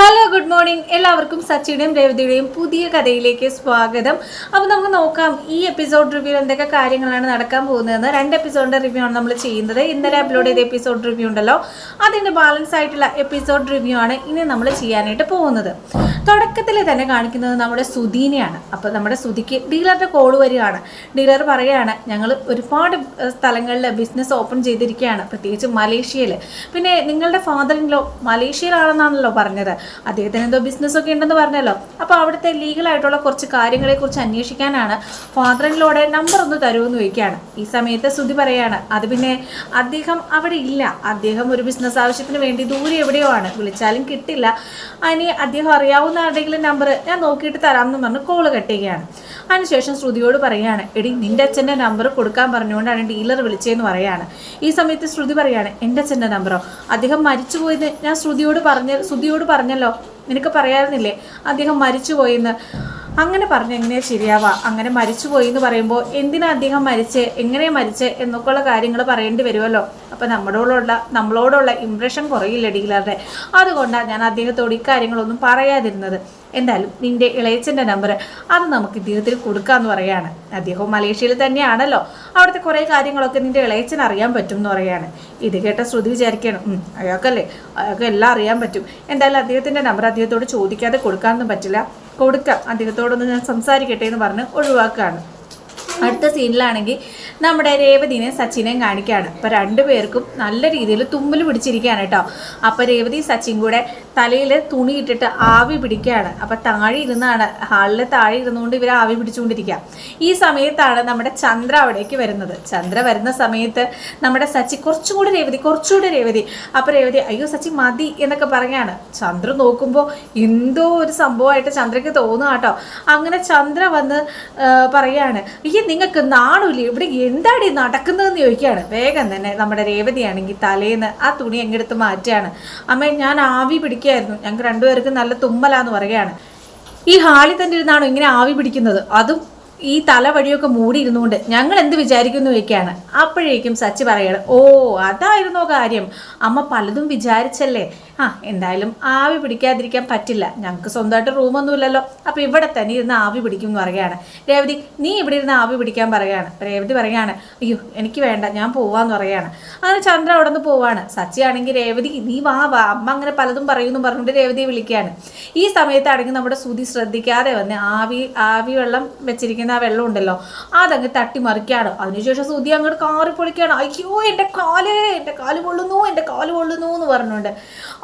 Hello good morning എല്ലാവർക്കും സച്ചിയുടെയും രേവതിയുടെയും പുതിയ കഥയിലേക്ക് സ്വാഗതം. അപ്പോൾ നമുക്ക് നോക്കാം ഈ എപ്പിസോഡ് റിവ്യൂ എന്തൊക്കെ കാര്യങ്ങളാണ് നടക്കാൻ പോകുന്നതെന്ന്. രണ്ട് എപ്പിസോഡിന്റെ റിവ്യൂ ആണ് നമ്മൾ ചെയ്യുന്നത്. ഇന്നലെ അപ്ലോഡ് ചെയ്ത എപ്പിസോഡ് റിവ്യൂ ഉണ്ടല്ലോ. അതിന്റെ ബാലൻസ് ആയിട്ടുള്ള എപ്പിസോഡ് റിവ്യൂ ആണ് ഇനി നമ്മൾ ചെയ്യാനായിട്ട് പോകുന്നത്. തുടക്കത്തിൽ തന്നെ കാണിക്കുന്നത് നമ്മുടെ സുധീനെയാണ്. അപ്പോൾ നമ്മുടെ സുധിക്ക് ഡീലറുടെ കോൾ വരികയാണ്. ഡീലർ പറയുകയാണ് ഞങ്ങൾ ഒരുപാട് സ്ഥലങ്ങളിൽ ബിസിനസ് ഓപ്പൺ ചെയ്തിരിക്കുകയാണ് പ്രത്യേകിച്ച് മലേഷ്യയിൽ പിന്നെ നിങ്ങളുടെ ഫാദർ ഇൻ ലോ മലേഷ്യയിലാണെന്നാണല്ലോ പറഞ്ഞത്. അദ്ദേഹത്തിന് എന്തോ ബിസിനസ് ഒക്കെ ഉണ്ടെന്ന് പറഞ്ഞല്ലോ. അപ്പോൾ അവിടുത്തെ ലീഗലായിട്ടുള്ള കുറച്ച് കാര്യങ്ങളെ കുറിച്ച് അന്വേഷിക്കാനാണ് ഇൻലോടെ നമ്പർ ഒന്ന് തരുമെന്ന് ചോദിക്കുകയാണ്. ഈ സമയത്ത് ശ്രുതി പറയാണ് അത് പിന്നെ അദ്ദേഹം അവിടെ ഇല്ല. അദ്ദേഹം ഒരു ബിസിനസ് ആവശ്യത്തിന് വേണ്ടി ദൂരെ എവിടെയോ ആണ്. വിളിച്ചാലും കിട്ടില്ല. അതിന് അദ്ദേഹം അറിയാവുന്ന ആരുടെങ്കിലും നമ്പർ ഞാൻ നോക്കിയിട്ട് തരാമെന്ന് പറഞ്ഞ് കോൾ കെട്ടുകയാണ്. അതിനുശേഷം ശ്രുതിയോട് പറയാണ് എടി നിന്റെ അച്ഛന്റെ നമ്പർ കൊടുക്കാൻ പറഞ്ഞുകൊണ്ടാണ് ഡീലർ വിളിച്ചതെന്ന് പറയാണ്. ഈ സമയത്ത് ശ്രുതി പറയാണ് എന്റെ അച്ഛന്റെ നമ്പറോ അദ്ദേഹം മരിച്ചുപോയെന്ന് ഞാൻ ശ്രുതിയോട് പറഞ്ഞ ശ്രുതിയോട് പറഞ്ഞല്ലോ. നിനക്ക് പറയാറുന്നില്ലേ? അദ്ദേഹം മരിച്ചുപോയെന്ന് അങ്ങനെ പറഞ്ഞ് എങ്ങനെയാ ശരിയാവാ? അങ്ങനെ മരിച്ചുപോയി എന്ന് പറയുമ്പോൾ എന്തിനാ അദ്ദേഹം മരിച്ച്? എങ്ങനെ മരിച്ച്? എന്നൊക്കെയുള്ള കാര്യങ്ങൾ പറയേണ്ടി വരുമല്ലോ. അപ്പം നമ്മളോടുള്ള നമ്മളോടുള്ള ഇംപ്രഷൻ കുറയില്ല ഡീലറുടെ അതുകൊണ്ടാണ് ഞാൻ അദ്ദേഹത്തോട് ഇക്കാര്യങ്ങളൊന്നും പറയാതിരുന്നത്. എന്തായാലും നിന്റെ ഇളയച്ചന്റെ നമ്പർ അത് നമുക്ക് ഇദ്ദേഹത്തിന് കൊടുക്കാമെന്ന് പറയാണ്. അദ്ദേഹം മലേഷ്യയിൽ തന്നെയാണല്ലോ. അവിടുത്തെ കുറേ കാര്യങ്ങളൊക്കെ നിന്റെ ഇളയച്ചൻ അറിയാൻ പറ്റും എന്ന് പറയാണ്. ഇത് കേട്ട ശ്രുതി വിചാരിക്കണം അയാൾക്കല്ലേ? അയാൾക്ക് എല്ലാം അറിയാൻ പറ്റും. എന്തായാലും അദ്ദേഹത്തിന്റെ നമ്പർ അദ്ദേഹത്തോട് ചോദിക്കാതെ കൊടുക്കാനൊന്നും പറ്റില്ല. കൊടുക്കാം. അദ്ദേഹത്തോടൊന്ന് ഞാൻ സംസാരിക്കട്ടെ എന്ന് പറഞ്ഞ് ഒഴിവാക്കുകയാണ്. അടുത്ത സീനിലാണെങ്കിൽ നമ്മുടെ രേവതിനെ സച്ചിനെയും കാണിക്കുകയാണ്. അപ്പോൾ രണ്ടുപേർക്കും നല്ല രീതിയിൽ തുമ്പിൽ പിടിച്ചിരിക്കുകയാണ് കേട്ടോ. അപ്പോൾ രേവതി സച്ചിൻ കൂടെ തലയിൽ തുണി ഇട്ടിട്ട് ആവി പിടിക്കുകയാണ്. അപ്പോൾ താഴെ ഇരുന്നാണ് ഹാളിൽ താഴെ ഇരുന്നുകൊണ്ട് ഇവർ ആവി പിടിച്ചുകൊണ്ടിരിക്കുക. ഈ സമയത്താണ് നമ്മുടെ ചന്ദ്ര അവിടേക്ക് വരുന്നത്. ചന്ദ്ര വരുന്ന സമയത്ത് നമ്മുടെ സച്ചി കുറച്ചും കൂടി രേവതി കുറച്ചുകൂടി രേവതി. അപ്പോൾ രേവതി അയ്യോ സച്ചി മതി എന്നൊക്കെ പറയുകയാണ്. ചന്ദ്ര നോക്കുമ്പോൾ എന്തോ ഒരു സംഭവമായിട്ട് ചന്ദ്രയ്ക്ക് തോന്നുക കേട്ടോ. അങ്ങനെ ചന്ദ്ര വന്ന് പറയുകയാണ് ഈ നിങ്ങൾക്ക് നാണൂല്ലേ? ഇവിടെ എന്താടി നടക്കുന്നതെന്ന് ചോദിക്കുകയാണ്. വേഗം തന്നെ നമ്മുടെ രേവതിയാണെങ്കിൽ തലേന്ന് ആ തുണി എങ്ങെടുത്ത് മാറ്റുകയാണ്. അമ്മ ഞാൻ ആവി പിടിക്കുകയായിരുന്നു. ഞങ്ങൾക്ക് രണ്ടുപേർക്കും നല്ല തുമ്മലാന്ന് പറയുകയാണ്. ഈ ഹാളിൽ തന്നെ ഇരുന്നാണോ ഇങ്ങനെ ആവി പിടിക്കുന്നത്? അതും ഈ തല വഴിയൊക്കെ മൂടിയിരുന്നുകൊണ്ട് ഞങ്ങൾ എന്ത് വിചാരിക്കുന്നു ഒക്കെയാണ് അപ്പോഴേക്കും സച്ചി പറയണം ഓ അതായിരുന്നോ കാര്യം? അമ്മ പലതും വിചാരിച്ചല്ലേ? ആ എന്തായാലും ആവി പിടിക്കാതിരിക്കാൻ പറ്റില്ല. ഞങ്ങൾക്ക് സ്വന്തമായിട്ട് റൂമൊന്നുമില്ലല്ലോ. അപ്പോൾ ഇവിടെ തന്നെ ഇരുന്ന് ആവി പിടിക്കും എന്ന് പറയുകയാണ്. രേവതി നീ ഇവിടെ ഇരുന്ന് ആവി പിടിക്കാൻ പറയുകയാണ്. രേവതി പറയുകയാണ് അയ്യോ എനിക്ക് വേണ്ട ഞാൻ പോവാന്ന് പറയുകയാണ്. അങ്ങനെ ചന്ദ്ര അവിടെ നിന്ന് പോവാണ്. സച്ചി ആണെങ്കിൽ രേവതി നീ വാ വാ. അമ്മ അങ്ങനെ പലതും പറയുമെന്ന് പറഞ്ഞുകൊണ്ട് രേവതിയെ വിളിക്കുകയാണ്. ഈ സമയത്താണെങ്കിൽ നമ്മുടെ സുതി ശ്രദ്ധിക്കാതെ വന്ന് ആവി ആവി വെള്ളം വെച്ചിരിക്കുന്ന ആ വെള്ളം ഉണ്ടല്ലോ. അതങ്ങ് തട്ടി മറിക്കുകയാണ് അതിനുശേഷം സുതി അങ്ങോട്ട് കാറി പൊളിക്കുകയാണ് അയ്യോ എന്റെ കാൽ എന്റെ കാൽ പൊള്ളുന്നു എന്റെ കാൽ പൊള്ളുന്നു എന്ന് പറഞ്ഞുകൊണ്ട്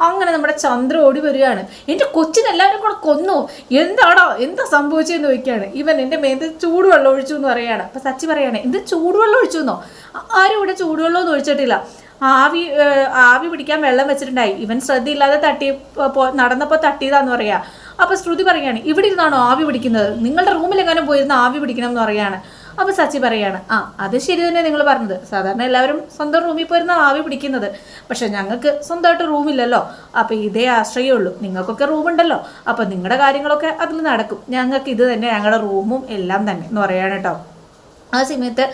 അങ്ങനെ നമ്മുടെ ചന്ദ്ര ഓടി വരികയാണ്. എന്റെ കൊച്ചിനെല്ലാവരും കൂടെ കൊന്നു. എന്താടാ എന്താ സംഭവിച്ചതെന്ന് ചോദിക്കുകയാണ്. ഇവൻ എന്റെ മേത്ത് ചൂടുവെള്ളം ഒഴിച്ചു എന്ന് പറയുകയാണ്. അപ്പം സച്ചി പറയാണ് എന്ത് ചൂടുവെള്ളം ഒഴിച്ചു എന്നോ? ആരും ഇവിടെ ചൂടുവെള്ളം ഒന്നും ഒഴിച്ചിട്ടില്ല. ആവി ആവി പിടിക്കാൻ വെള്ളം വെച്ചിട്ടുണ്ടായി. ഇവൻ ശ്രദ്ധയില്ലാതെ തട്ടി നടന്നപ്പോൾ തട്ടിയതാന്ന് പറയാ. അപ്പൊ ശ്രുതി പറയാണ് ഇവിടെ ഇരുന്നാണോ ആവി പിടിക്കുന്നത്? നിങ്ങളുടെ റൂമിലെങ്ങാനും പോയിരുന്ന ആവി പിടിക്കണം എന്ന് പറയാണ്. അപ്പൊ സച്ചി പറയാണ് ആ അത് ശരി തന്നെ നിങ്ങൾ പറഞ്ഞത്. സാധാരണ എല്ലാവരും സ്വന്തം റൂമിൽ പോയിരുന്ന ആവി പിടിക്കുന്നത്. പക്ഷെ ഞങ്ങൾക്ക് സ്വന്തമായിട്ട് റൂമില്ലല്ലോ. അപ്പൊ ഇതേ ആശ്രയമുള്ളൂ നിങ്ങൾക്കൊക്കെ റൂമുണ്ടല്ലോ. അപ്പൊ നിങ്ങളുടെ കാര്യങ്ങളൊക്കെ അതിൽ നടക്കും. ഞങ്ങൾക്ക് ഇത് തന്നെ ഞങ്ങളുടെ റൂമും എല്ലാം തന്നെ എന്ന് പറയാണ് കേട്ടോ ആ സമയത്ത്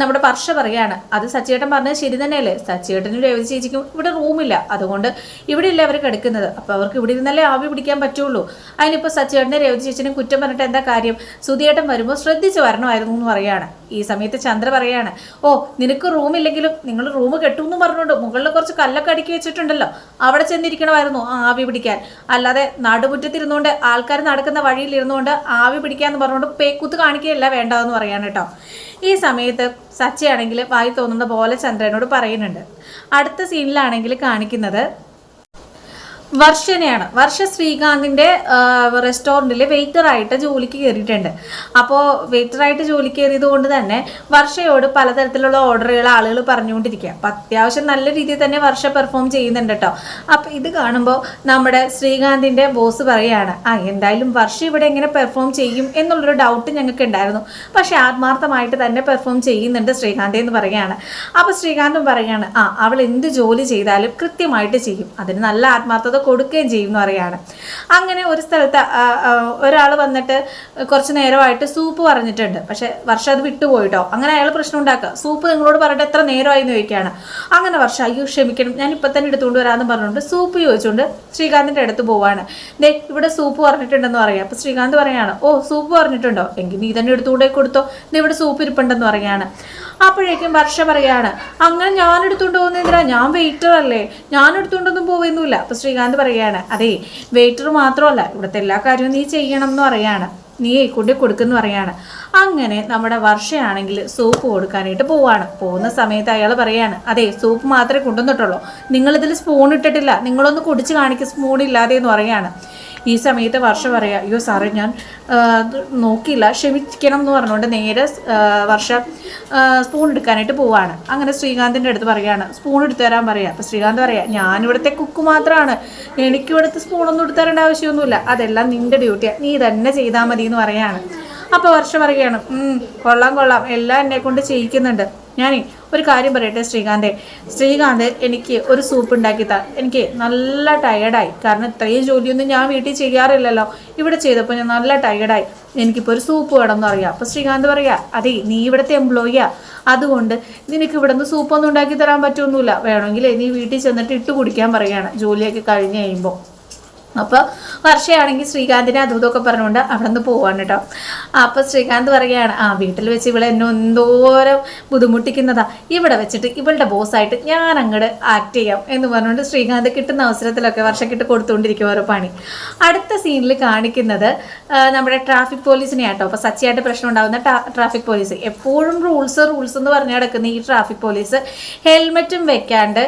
നമ്മുടെ വർഷ പറയാണ് അത് സച്ചിയേട്ടൻ പറഞ്ഞത് ശരി തന്നെയല്ലേ? സച്ചിയേട്ടനും രേവതി ചേച്ചിക്കും ഇവിടെ റൂമില്ല. അതുകൊണ്ട് ഇവിടെ ഇല്ല അവർ കിടക്കുന്നത്. അപ്പോൾ അവർക്ക് ഇവിടെ ഇരുന്നല്ലേ ആവി പിടിക്കാൻ പറ്റുള്ളൂ. അതിനിപ്പോൾ സച്ചിയേട്ടനെ രേവതി ചേച്ചിനും കുറ്റം പറഞ്ഞിട്ട് എന്താ കാര്യം? സുധിയേട്ടൻ വരുമ്പോൾ ശ്രദ്ധിച്ച് വരണമായിരുന്നു എന്ന് പറയാണ് ഈ സമയത്ത് ചന്ദ്ര പറയാണ് ഓ നിനക്ക് റൂമില്ലെങ്കിലും നിങ്ങൾ റൂം കെട്ടുമെന്ന് പറഞ്ഞുകൊണ്ട് മുകളിൽ കുറച്ച് കല്ലൊക്കെ അടുക്കി വെച്ചിട്ടുണ്ടല്ലോ. അവിടെ ചെന്നിരിക്കണമായിരുന്നു ആവി പിടിക്കാൻ. അല്ലാതെ നടുമുറ്റത്തിരുന്നുകൊണ്ട് ആൾക്കാർ നടക്കുന്ന വഴിയിൽ ഇരുന്നുകൊണ്ട് ആവി പിടിക്കാന്ന് പറഞ്ഞുകൊണ്ട് പേക്കുത്ത് കാണിക്കുകയല്ല വേണ്ടതെന്ന് പറയാണ് കേട്ടോ. ഈ സമയത്ത് സച്ചയാണെങ്കിൽ വായി തോന്നുന്ന പോലെ ചന്ദ്രനോട് പറയുന്നുണ്ട്. അടുത്ത സീനിലാണെങ്കിൽ കാണിക്കുന്നത് വർഷനെയാണ്. വർഷ ശ്രീകാന്തിന്റെ റെസ്റ്റോറന്റിൽ വെയിറ്ററായിട്ട് ജോലിക്ക് കയറിയിട്ടുണ്ട്. അപ്പോൾ വെയിറ്ററായിട്ട് ജോലിക്ക് കയറിയത് കൊണ്ട് തന്നെ വർഷയോട് പലതരത്തിലുള്ള ഓർഡറുകൾ ആളുകൾ പറഞ്ഞുകൊണ്ടിരിക്കുക. അപ്പം അത്യാവശ്യം നല്ല രീതിയിൽ തന്നെ വർഷ പെർഫോം ചെയ്യുന്നുണ്ട് കേട്ടോ അപ്പം ഇത് കാണുമ്പോൾ നമ്മുടെ ശ്രീകാന്തിന്റെ ബോസ് പറയുകയാണ് ആ എന്തായാലും വർഷ ഇവിടെ എങ്ങനെ പെർഫോം ചെയ്യും? എന്നുള്ളൊരു ഡൗട്ട് ഞങ്ങൾക്ക് ഉണ്ടായിരുന്നു. പക്ഷേ ആത്മാർത്ഥമായിട്ട് തന്നെ പെർഫോം ചെയ്യുന്നുണ്ട് ശ്രീകാന്ത് എന്ന് പറയുകയാണ്. അപ്പോൾ ശ്രീകാന്തും പറയുകയാണ് ആ അവൾ എന്ത് ജോലി ചെയ്താലും കൃത്യമായിട്ട് ചെയ്യും. അതിന് നല്ല ആത്മാർത്ഥത കൊടുക്കുകയും ചെയ്യും എന്ന് പറയാണ് അങ്ങനെ ഒരു സ്ഥലത്ത് ഒരാൾ വന്നിട്ട് കുറച്ച് നേരമായിട്ട് സൂപ്പ് പറഞ്ഞിട്ടുണ്ട്. പക്ഷേ വർഷം അത് വിട്ടുപോയിട്ടോ? അങ്ങനെ അയാൾ പ്രശ്നം ഉണ്ടാക്കുക. സൂപ്പ് നിങ്ങളോട് പറഞ്ഞിട്ട് എത്ര നേരമായി എന്ന് ചോദിക്കുകയാണ്. അങ്ങനെ വർഷം അയ്യോ ക്ഷമിക്കണം. ഞാൻ ഇപ്പം തന്നെ എടുത്തുകൊണ്ട് വരാമെന്ന് പറഞ്ഞുകൊണ്ട് സൂപ്പ് ചോദിച്ചുകൊണ്ട് ശ്രീകാന്തിന്റെ അടുത്ത് പോവാണ്. ദേ ഇവിടെ സൂപ്പ് പറഞ്ഞിട്ടുണ്ടെന്ന് പറയാം അപ്പോൾ ശ്രീകാന്ത് പറയാണ് ഓ സൂപ്പ് പറഞ്ഞിട്ടുണ്ടോ? എങ്കിൽ നീ തന്നെ എടുത്തുകൊണ്ടേ കൊടുത്തോ. ദേ ഇവിടെ സൂപ്പ് ഇരിപ്പുണ്ടെന്ന് പറയാണ് അപ്പോഴേക്കും വർഷ പറയാണ് അങ്ങനെ ഞാൻ എടുത്തുകൊണ്ട് പോകുന്നതിനാ ഞാൻ വെയിറ്റർ അല്ലേ? ഞാൻ എടുത്തുകൊണ്ടൊന്നും പോവുന്നില്ല അപ്പോൾ ശ്രീകാന്ത് പറയാണ് അതെ വെയിറ്റർ മാത്രമല്ല ഇവിടുത്തെ എല്ലാ കാര്യവും നീ ചെയ്യണം എന്ന് പറയാണ്. നീ കൊണ്ട് കൊടുക്കുന്നു പറയാണ്. അങ്ങനെ നമ്മുടെ വർഷയാണെങ്കിൽ സൂപ്പ് കൊടുക്കാനായിട്ട് പോവാണ്. പോകുന്ന സമയത്ത് അയാൾ പറയാണ് അതെ സൂപ്പ് മാത്രമേ കൊണ്ടുവന്നിട്ടുള്ളൂ. നിങ്ങളിതിൽ സ്പൂൺ ഇട്ടിട്ടില്ല. നിങ്ങളൊന്ന് കുടിച്ച് കാണിക്കും സ്പൂൺ ഇല്ലാതെ എന്ന് പറയാണ്. ഈ സമയത്ത് വർഷ പറയുക അയ്യോ സാറേ ഞാൻ നോക്കിയില്ല ക്ഷമിക്കണം എന്ന് പറഞ്ഞുകൊണ്ട് നേരെ വർഷ സ്പൂൺ എടുക്കാനായിട്ട് പോവാണ്. അങ്ങനെ ശ്രീകാന്തിന്റെ അടുത്ത് പറയുകയാണ് സ്പൂൺ എടുത്തു തരാൻ പറയുക അപ്പോൾ ശ്രീകാന്ത് പറയാം ഞാനിവിടുത്തെ കുക്ക് മാത്രമാണ് എനിക്കിവിടുത്തെ സ്പൂണൊന്നും എടുത്തു തരേണ്ട ആവശ്യമൊന്നുമില്ല. അതെല്ലാം നിന്റെ ഡ്യൂട്ടിയാണ് നീ തന്നെ ചെയ്താൽ മതി എന്ന് പറയാണ്. അപ്പോൾ വർഷ പറയുകയാണ് "ഉം, കൊള്ളാം കൊള്ളാം. എല്ലാം എന്നെ കൊണ്ട് ചെയ്യിക്കുന്നുണ്ട്. ഞാനേ ഒരു കാര്യം പറയട്ടെ ശ്രീകാന്തെ? ശ്രീകാന്ത് എനിക്ക് ഒരു സൂപ്പ് ഉണ്ടാക്കി താ. എനിക്ക് നല്ല ടയേർഡായി കാരണം ഇത്രയും ജോലിയൊന്നും ഞാൻ വീട്ടിൽ ചെയ്യാറില്ലല്ലോ. ഇവിടെ ചെയ്തപ്പോൾ ഞാൻ നല്ല ടയേർഡായി എനിക്കിപ്പോൾ ഒരു സൂപ്പ് വേണം എന്ന് അറിയാം അപ്പോൾ ശ്രീകാന്ത് പറയാ അതെ നീ ഇവിടുത്തെ എംപ്ലോയിയാ അതുകൊണ്ട് നിനക്ക് ഇവിടെ നിന്ന് സൂപ്പൊന്നും ഉണ്ടാക്കി തരാൻ പറ്റുമൊന്നുമില്ല വേണമെങ്കിൽ നീ വീട്ടിൽ ചെന്നിട്ട് ഇട്ട് കുടിക്കാൻ പറയാണ്. ജോലിയൊക്കെ കഴിഞ്ഞ് കഴിയുമ്പോൾ അപ്പോൾ വർഷയാണെങ്കിൽ ശ്രീകാന്തിനെ അതും ഇതൊക്കെ പറഞ്ഞുകൊണ്ട് അവിടെ നിന്ന് പോവാണ് കേട്ടോ. അപ്പോൾ ശ്രീകാന്ത് പറയുകയാണ് ആ വീട്ടിൽ വെച്ച് ഇവിടെ എന്നെ എന്തോരം ബുദ്ധിമുട്ടിക്കുന്നതാ. ഇവിടെ വെച്ചിട്ട് ഇവളുടെ ബോസായിട്ട് ഞാൻ അങ്ങോട്ട് ആക്ട് ചെയ്യാം. എന്ന് പറഞ്ഞുകൊണ്ട് ശ്രീകാന്ത് കിട്ടുന്ന അവസരത്തിലൊക്കെ വർഷക്കിട്ട് കൊടുത്തുകൊണ്ടിരിക്കും ഓരോ പണി. അടുത്ത സീനിൽ കാണിക്കുന്നത് നമ്മുടെ ട്രാഫിക് പോലീസിനെ ആട്ടോ. അപ്പോൾ സച്ചിയായിട്ട് പ്രശ്നം ഉണ്ടാകുന്ന ട്രാഫിക് പോലീസ് എപ്പോഴും റൂൾസ് റൂൾസ് എന്ന് പറഞ്ഞു കിടക്കുന്ന ഈ ട്രാഫിക് പോലീസ് ഹെൽമെറ്റും വെക്കാണ്ട്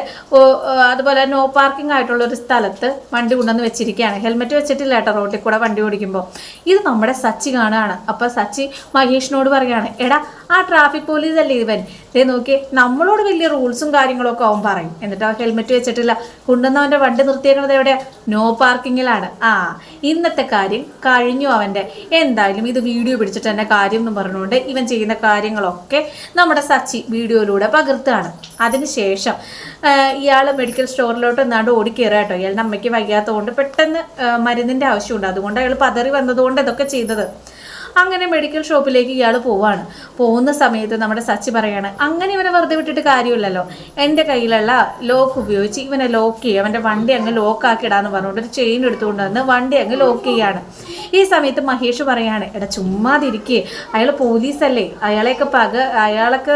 അതുപോലെ നോ പാർക്കിംഗ് ആയിട്ടുള്ള ഒരു സ്ഥലത്ത് വണ്ടി കൊണ്ടുവന്ന് വെച്ചിരിക്കുകയാണ് ഹെൽമെറ്റ് വെച്ചിട്ടില്ല കേട്ടോ റോട്ടിൽ കൂടെ വണ്ടി ഓടിക്കുമ്പോൾ ഇത് നമ്മുടെ സച്ചി കാണുകയാണ് അപ്പോൾ സച്ചി മഹേഷിനോട് പറയുകയാണ് എടാ ആ ട്രാഫിക് പോലീസ് അല്ലേ ഇവൻ? ദേ നോക്കി നമ്മളോട് വലിയ റൂൾസും കാര്യങ്ങളൊക്കെ അവൻ പറയും. എന്നിട്ട് ആ ഹെൽമെറ്റ് വെച്ചിട്ടില്ല കൊണ്ടുവന്നവന്റെ വണ്ടി നിർത്തിയേക്കുന്നത് എവിടെ നോ പാർക്കിങ്ങിലാണ് ആ ഇന്നത്തെ കാര്യം കഴിഞ്ഞു അവന്റെ എന്തായാലും ഇത് വീഡിയോ പിടിച്ചിട്ട് തന്നെ കാര്യം എന്ന് പറഞ്ഞുകൊണ്ട് ഇവൻ ചെയ്യുന്ന കാര്യങ്ങളൊക്കെ നമ്മുടെ സച്ചി വീഡിയോയിലൂടെ പകർത്തുകയാണ് അതിനുശേഷം ഇയാൾ മെഡിക്കൽ സ്റ്റോറിലോട്ട് എന്നാണ്ട് ഓടിക്കയറുക കേട്ടോ. ഇയാളുടെ അമ്മയ്ക്ക് വയ്യാത്തതുകൊണ്ട് പെട്ടെന്ന് ആ, മരുന്നിന്റെ ആവശ്യമുണ്ട്. അതുകൊണ്ട് അയാൾ പതറി വന്നതുകൊണ്ട് ഇതൊക്കെ ചെയ്തത്. അങ്ങനെ മെഡിക്കൽ ഷോപ്പിലേക്ക് ഇയാൾ പോവാണ്. പോകുന്ന സമയത്ത് നമ്മുടെ സച്ചി പറയാണ് അങ്ങനെ ഇവനെ വെറുതെ വിട്ടിട്ട് കാര്യമില്ലല്ലോ. എന്റെ കയ്യിലുള്ള ലോക്ക് ഉപയോഗിച്ച് ഇവനെ ലോക്ക് ചെയ്യുക അവന്റെ വണ്ടി അങ്ങ് ലോക്ക് ഇടാന്ന് പറഞ്ഞുകൊണ്ട് ഒരു ചെയിൻ എടുത്തുകൊണ്ട് വന്ന് വണ്ടി അങ്ങ് ലോക്ക് ചെയ്യാണ്. ഈ സമയത്ത് മഹേഷ് പറയാണ് എടാ ചുമ്മാതിരിക്കേ. അയാൾ പോലീസല്ലേ. അയാളെയൊക്കെ പക അയാളൊക്കെ